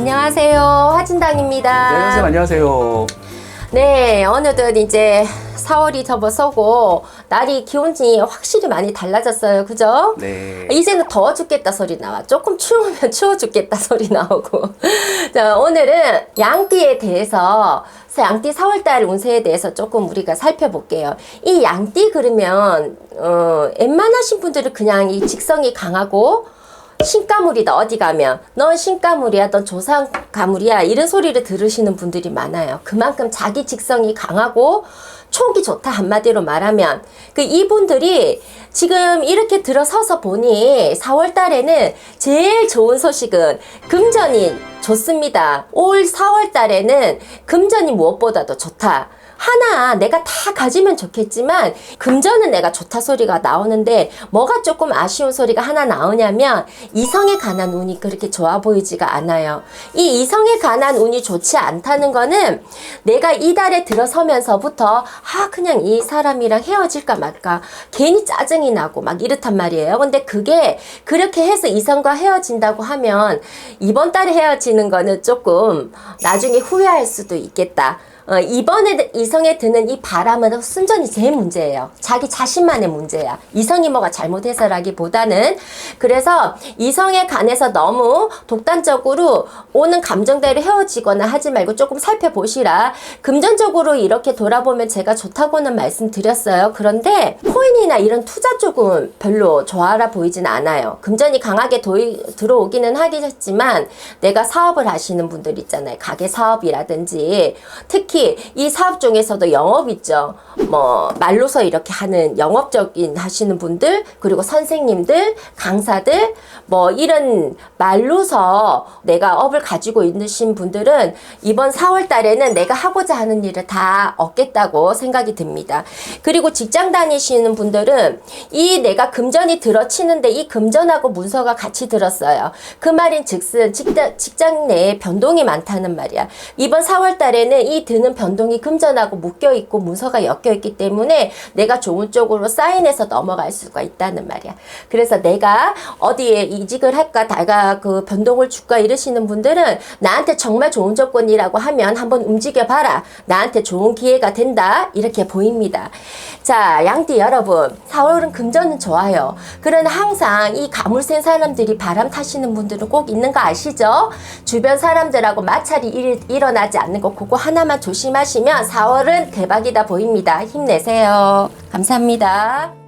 안녕하세요. 화진당입니다. 네, 선생님 안녕하세요. 네, 어느덧 이제 4월이 접어서고 날이 기온이 확실히 많이 달라졌어요. 그죠? 네. 이제는 더워 죽겠다 소리 나와. 조금 추우면 추워 죽겠다 소리 나오고. 자, 오늘은 양띠에 대해서 양띠 4월달 운세에 대해서 조금 우리가 살펴볼게요. 이 양띠 그러면 어, 웬만하신 분들은 그냥 이 직성이 강하고 신가물이다. 어디 가면. 넌 신가물이야. 넌 조상 가물이야. 이런 소리를 들으시는 분들이 많아요. 그만큼 자기 직성이 강하고 촉이 좋다 한마디로 말하면 그 이분들이 지금 이렇게 들어서서 보니 4월 달에는 제일 좋은 소식은 금전이 좋습니다. 올 4월 달에는 금전이 무엇보다도 좋다 하나 내가 다 가지면 좋겠지만 금전은 내가 좋다 소리가 나오는데 뭐가 조금 아쉬운 소리가 하나 나오냐면 이성에 관한 운이 그렇게 좋아 보이지가 않아요. 이 이성에 관한 운이 좋지 않다는 거는 내가 이 달에 들어서면서부터 아 그냥 이 사람이랑 헤어질까 말까 괜히 짜증이 나고 막 이렇단 말이에요. 근데 그게 그렇게 해서 이성과 헤어진다고 하면 이번 달에 헤어지는 거는 조금 나중에 후회할 수도 있겠다. 어, 이번에 이성에 드는 이 바람은 순전히 제 문제예요. 자기 자신만의 문제야. 이성이 뭐가 잘못해서라기보다는 그래서 이성에 관해서 너무 독단적으로 오는 감정대로 헤어지거나 하지 말고 조금 살펴보시라. 금전적으로 이렇게 돌아보면 제가 좋다고는 말씀드렸어요. 그런데 코인이나 이런 투자 쪽은 별로 좋아라 보이진 않아요. 금전이 강하게 도이, 들어오기는 하겠지만 내가 사업을 하시는 분들 있잖아요. 가게 사업이라든지 특히 이 사업 중에서도 영업 있죠. 뭐 말로서 이렇게 하는 영업적인 하시는 분들 그리고 선생님들 강사들 뭐 이런 말로서 내가 업을 가지고 있으신 분들은 이번 4월 달에는 내가 하고자 하는 일을 다 얻겠다고 생각이 듭니다. 그리고 직장 다니시는 분들은 이 내가 금전이 들어치는데 이 금전하고 문서가 같이 들었어요. 그 말인 즉슨 직장, 직장 내에 변동이 많다는 말이야. 이번 4월 달에는 이 드는 변동이 금전하고 묶여 있고 문서가 엮여 있기 때문에 내가 좋은 쪽으로 사인해서 넘어갈 수가 있다는 말이야. 그래서 내가 어디에 이직을 할까, 내가 그 변동을 줄까 이러시는 분들은 나한테 정말 좋은 조건이라고 하면 한번 움직여 봐라. 나한테 좋은 기회가 된다. 이렇게 보입니다. 자, 양띠 여러분. 4월은 금전은 좋아요. 그러나 항상 이 가물 센 사람들이 바람 타시는 분들은 꼭 있는 거 아시죠? 주변 사람들하고 마찰이 일, 일어나지 않는 거 그거 하나만 조심하시면 4월은 대박이다 보입니다. 힘내세요. 감사합니다.